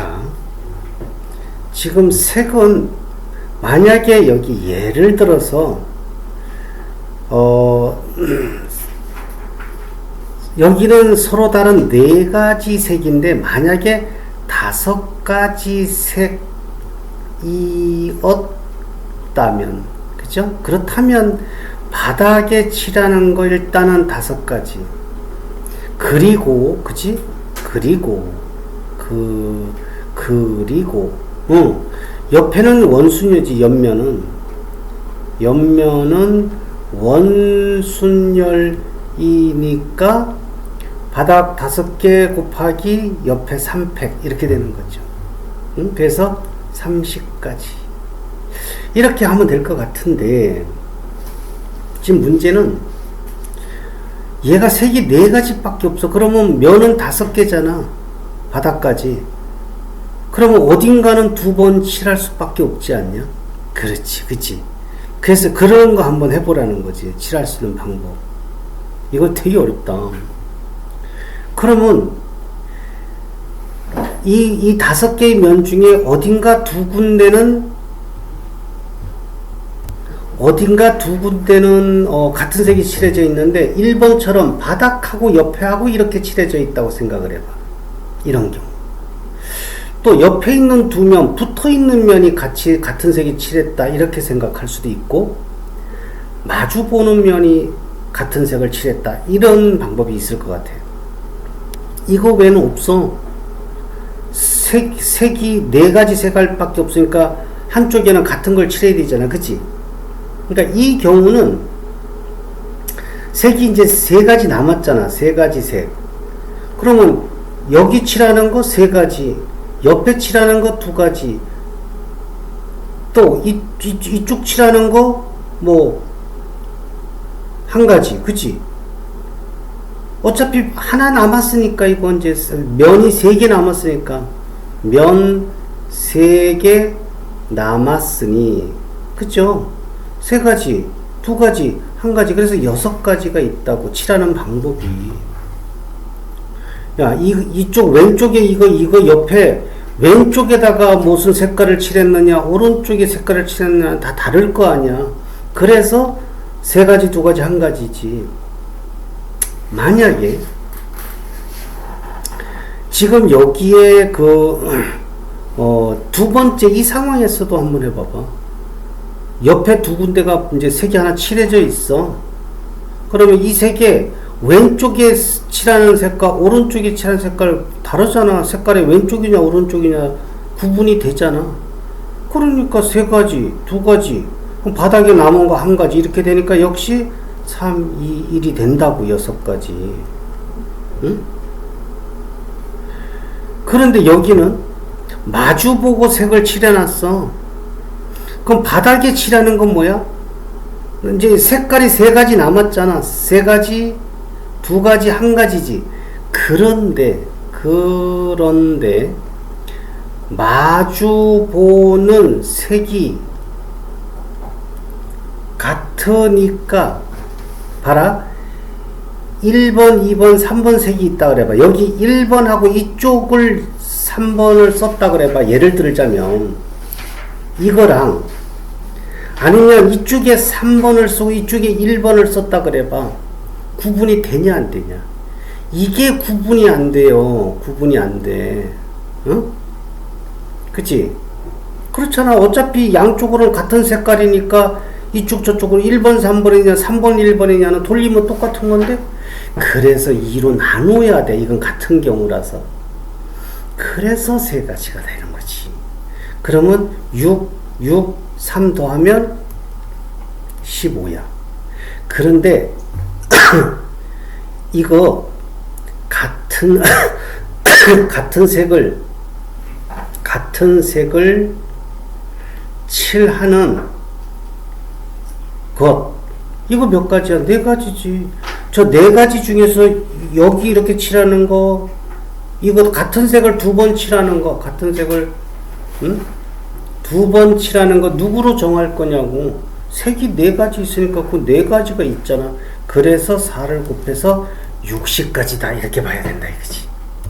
자, 지금 색은 만약에 여기 예를 들어서 어 여기는 서로 다른 네 가지 색인데 만약에 다섯 가지 색이었다면 그죠? 그렇다면 바닥에 칠하는 거 일단은 다섯 가지 그리고 그지? 그리고 그 그리고 응 옆에는 원순열이지 옆면은 옆면은 원순열이니까 바닥 다섯 개 곱하기 옆에 3팩 이렇게 되는 거죠. 응? 그래서 30까지 이렇게 하면 될 것 같은데 지금 문제는 얘가 색이 네 가지밖에 없어. 그러면 면은 다섯 개잖아. 바닥까지. 그러면 어딘가는 두 번 칠할 수밖에 없지 않냐? 그렇지, 그치. 그래서 그런 거 한번 해보라는 거지. 칠할 수 있는 방법. 이거 되게 어렵다. 그러면 이, 이 다섯 개의 면 중에 어딘가 두 군데는 어딘가 두 군데는 어, 같은 색이 칠해져 있는데 1번처럼 바닥하고 옆에하고 이렇게 칠해져 있다고 생각을 해봐. 이런 경우. 또 옆에 있는 두 면, 붙어 있는 면이 같이 같은 색이 칠했다 이렇게 생각할 수도 있고 마주 보는 면이 같은 색을 칠했다 이런 방법이 있을 것 같아요. 이거 외에는 없어. 색, 색이 네 가지 색깔밖에 없으니까 한쪽에는 같은 걸 칠해야 되잖아. 그치? 그러니까 이 경우는 색이 이제 세 가지 남았잖아. 세 가지 색. 그러면 여기 칠하는 거 세 가지, 옆에 칠하는 거 두 가지, 또 이, 이, 이쪽 칠하는 거 뭐 한 가지, 그치? 어차피 하나 남았으니까 이거 이제 면이 세 개 남았으니까. 면 세 개 남았으니. 그죠? 세 가지, 두 가지, 한 가지. 그래서 여섯 가지가 있다고 칠하는 방법이 야, 이, 이쪽 왼쪽에 이거 이거 옆에 왼쪽에다가 무슨 색깔을 칠했느냐 오른쪽에 색깔을 칠했느냐 다 다를 거 아니야 그래서 세 가지 두 가지 한 가지지 만약에 지금 여기에 그, 어, 두 번째 이 상황에서도 한번 해봐봐. 옆에 두 군데가 이제 색이 하나 칠해져 있어. 그러면 이 색에 왼쪽에 칠하는 색과 오른쪽에 칠하는 색깔 다르잖아. 색깔이 왼쪽이냐 오른쪽이냐 구분이 되잖아. 그러니까 세 가지, 두 가지, 그럼 바닥에 남은 거 한 가지 이렇게 되니까 역시 3, 2, 1이 된다고 여섯 가지. 응? 그런데 여기는 마주보고 색을 칠해놨어. 그럼 바닥에 칠하는 건 뭐야? 이제 색깔이 세 가지 남았잖아. 세 가지, 두 가지, 한 가지지. 그런데, 그런데, 마주 보는 색이 같으니까, 봐라. 1번, 2번, 3번 색이 있다 그래봐. 여기 1번하고 이쪽을 3번을 썼다 그래봐. 예를 들자면, 이거랑, 아니면 이쪽에 3번을 쓰고 이쪽에 1번을 썼다 그래봐. 구분이 되냐, 안 되냐. 이게 구분이 안 돼요. 구분이 안 돼. 응? 그치? 그렇잖아. 어차피 양쪽으로는 같은 색깔이니까 이쪽 저쪽으로 1번 3번이냐 3번 1번이냐는 돌리면 똑같은 건데 그래서 2로 나눠야 돼. 이건 같은 경우라서. 그래서 세 가지가 되는 거지. 그러면 6, 6, 3 더하면 15야. 그런데 이거 같은 같은 색을 같은 색을 칠하는 것 이거 몇 가지야? 네 가지지. 저 네 가지 중에서 여기 이렇게 칠하는 거 이거 같은 색을 두 번 칠하는 거 같은 색을 응? 두번 칠하는 거 누구로 정할 거냐고 색이 네 가지 있으니까 그 네 가지가 있잖아. 그래서 4를 곱해서 60까지다 이렇게 봐야 된다 이거지.